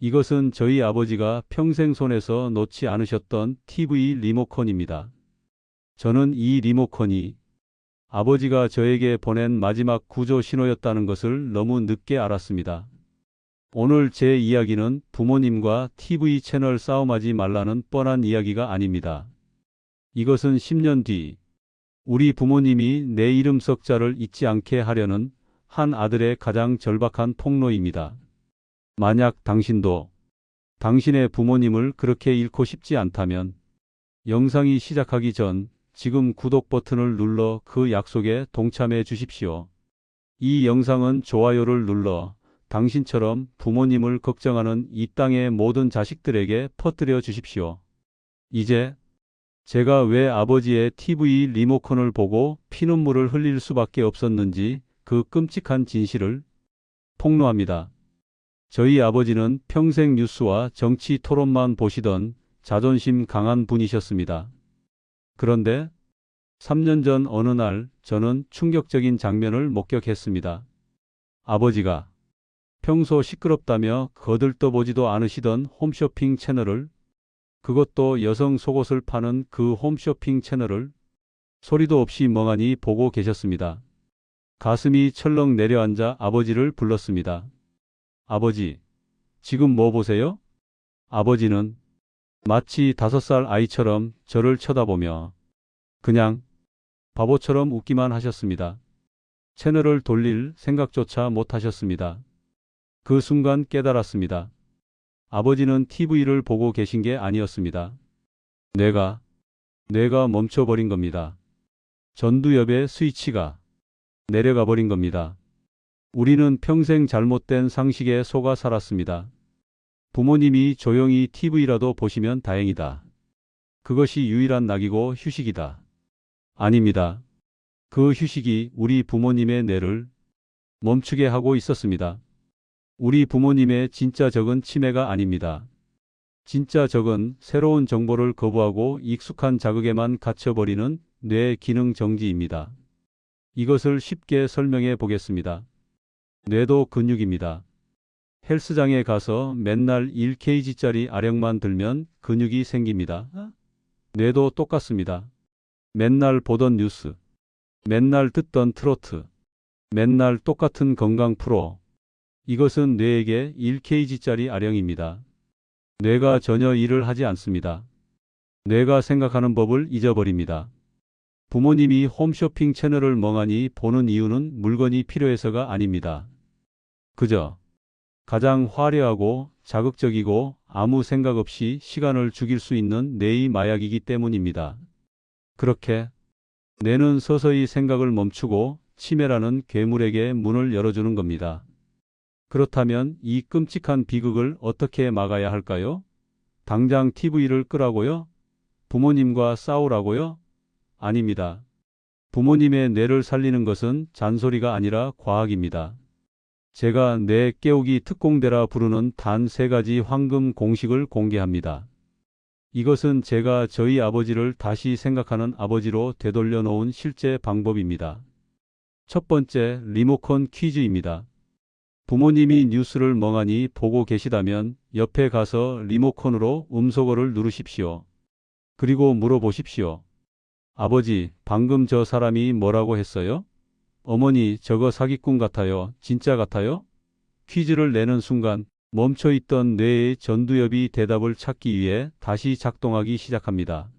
이것은 저희 아버지가 평생 손에서 놓지 않으셨던 TV 리모컨입니다. 저는 이 리모컨이 아버지가 저에게 보낸 마지막 구조 신호였다는 것을 너무 늦게 알았습니다. 오늘 제 이야기는 부모님과 TV 채널 싸움하지 말라는 뻔한 이야기가 아닙니다. 이것은 10년 뒤 우리 부모님이 내 이름 석자를 잊지 않게 하려는 한 아들의 가장 절박한 폭로입니다. 만약 당신도 당신의 부모님을 그렇게 잃고 싶지 않다면 영상이 시작하기 전 지금 구독 버튼을 눌러 그 약속에 동참해 주십시오. 이 영상은 좋아요를 눌러 당신처럼 부모님을 걱정하는 이 땅의 모든 자식들에게 퍼뜨려 주십시오. 이제 제가 왜 아버지의 TV 리모컨을 보고 피눈물을 흘릴 수밖에 없었는지 그 끔찍한 진실을 폭로합니다. 저희 아버지는 평생 뉴스와 정치 토론만 보시던 자존심 강한 분이셨습니다. 그런데 3년 전 어느 날 저는 충격적인 장면을 목격했습니다. 아버지가 평소 시끄럽다며 거들떠보지도 않으시던 홈쇼핑 채널을 그것도 여성 속옷을 파는 그 홈쇼핑 채널을 소리도 없이 멍하니 보고 계셨습니다. 가슴이 철렁 내려앉아 아버지를 불렀습니다. 아버지, 지금 뭐 보세요? 아버지는 마치 다섯 살 아이처럼 저를 쳐다보며 그냥 바보처럼 웃기만 하셨습니다. 채널을 돌릴 생각조차 못 하셨습니다. 그 순간 깨달았습니다. 아버지는 TV를 보고 계신 게 아니었습니다. 내가, 내가 멈춰버린 겁니다. 전두엽의 스위치가 내려가 버린 겁니다. 우리는 평생 잘못된 상식에 속아 살았습니다. 부모님이 조용히 TV라도 보시면 다행이다. 그것이 유일한 낙이고 휴식이다. 아닙니다. 그 휴식이 우리 부모님의 뇌를 멈추게 하고 있었습니다. 우리 부모님의 진짜 적은 치매가 아닙니다. 진짜 적은 새로운 정보를 거부하고 익숙한 자극에만 갇혀버리는 뇌 기능 정지입니다. 이것을 쉽게 설명해 보겠습니다. 뇌도 근육입니다. 헬스장에 가서 맨날 1kg짜리 아령만 들면 근육이 생깁니다. 뇌도 똑같습니다. 맨날 보던 뉴스, 맨날 듣던 트로트, 맨날 똑같은 건강 프로. 이것은 뇌에게 1kg짜리 아령입니다. 뇌가 전혀 일을 하지 않습니다. 뇌가 생각하는 법을 잊어버립니다. 부모님이 홈쇼핑 채널을 멍하니 보는 이유는 물건이 필요해서가 아닙니다. 그저 가장 화려하고 자극적이고 아무 생각 없이 시간을 죽일 수 있는 뇌의 마약이기 때문입니다. 그렇게 뇌는 서서히 생각을 멈추고 치매라는 괴물에게 문을 열어주는 겁니다. 그렇다면 이 끔찍한 비극을 어떻게 막아야 할까요? 당장 TV를 끄라고요? 부모님과 싸우라고요? 아닙니다. 부모님의 뇌를 살리는 것은 잔소리가 아니라 과학입니다. 제가 뇌 깨우기 특공대라 부르는 단 세 가지 황금 공식을 공개합니다. 이것은 제가 저희 아버지를 다시 생각하는 아버지로 되돌려 놓은 실제 방법입니다. 첫 번째, 리모컨 퀴즈입니다. 부모님이 뉴스를 멍하니 보고 계시다면 옆에 가서 리모컨으로 음소거를 누르십시오. 그리고 물어보십시오. 아버지, 방금 저 사람이 뭐라고 했어요? 어머니, 저거 사기꾼 같아요. 진짜 같아요? 퀴즈를 내는 순간 멈춰 있던 뇌의 전두엽이 대답을 찾기 위해 다시 작동하기 시작합니다.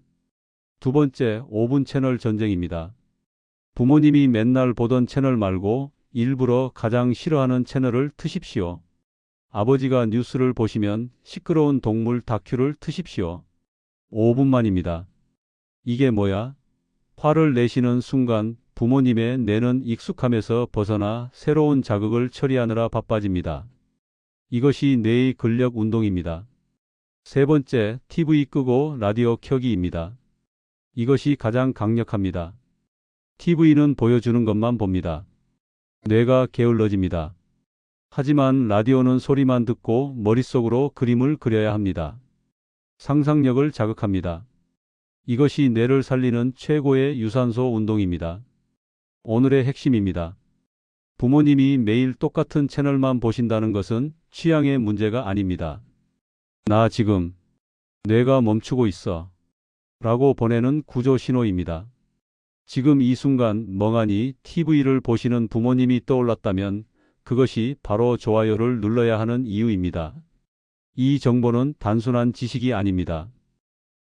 두 번째, 5분 채널 전쟁입니다. 부모님이 맨날 보던 채널 말고 일부러 가장 싫어하는 채널을 트십시오. 아버지가 뉴스를 보시면 시끄러운 동물 다큐를 트십시오. 5분만입니다. 이게 뭐야? 화를 내시는 순간 부모님의 뇌는 익숙함에서 벗어나 새로운 자극을 처리하느라 바빠집니다. 이것이 뇌의 근력 운동입니다. 세 번째, TV 끄고 라디오 켜기입니다. 이것이 가장 강력합니다. TV는 보여주는 것만 봅니다. 뇌가 게을러집니다. 하지만 라디오는 소리만 듣고 머릿속으로 그림을 그려야 합니다. 상상력을 자극합니다. 이것이 뇌를 살리는 최고의 유산소 운동입니다. 오늘의 핵심입니다. 부모님이 매일 똑같은 채널만 보신다는 것은 취향의 문제가 아닙니다. 나 지금 뇌가 멈추고 있어. 라고 보내는 구조 신호입니다. 지금 이 순간 멍하니 TV를 보시는 부모님이 떠올랐다면 그것이 바로 좋아요를 눌러야 하는 이유입니다. 이 정보는 단순한 지식이 아닙니다.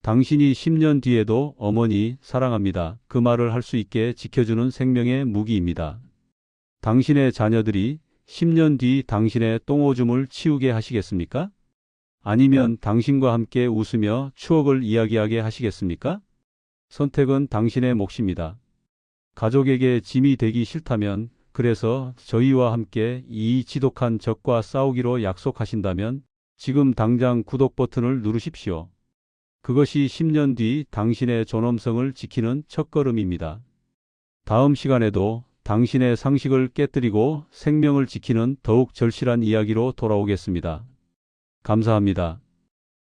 당신이 10년 뒤에도 어머니 사랑합니다. 그 말을 할 수 있게 지켜주는 생명의 무기입니다. 당신의 자녀들이 10년 뒤 당신의 똥오줌을 치우게 하시겠습니까? 아니면 당신과 함께 웃으며 추억을 이야기하게 하시겠습니까? 선택은 당신의 몫입니다. 가족에게 짐이 되기 싫다면, 그래서 저희와 함께 이 지독한 적과 싸우기로 약속하신다면, 지금 당장 구독 버튼을 누르십시오. 그것이 10년 뒤 당신의 존엄성을 지키는 첫걸음입니다. 다음 시간에도 당신의 상식을 깨뜨리고 생명을 지키는 더욱 절실한 이야기로 돌아오겠습니다. 감사합니다.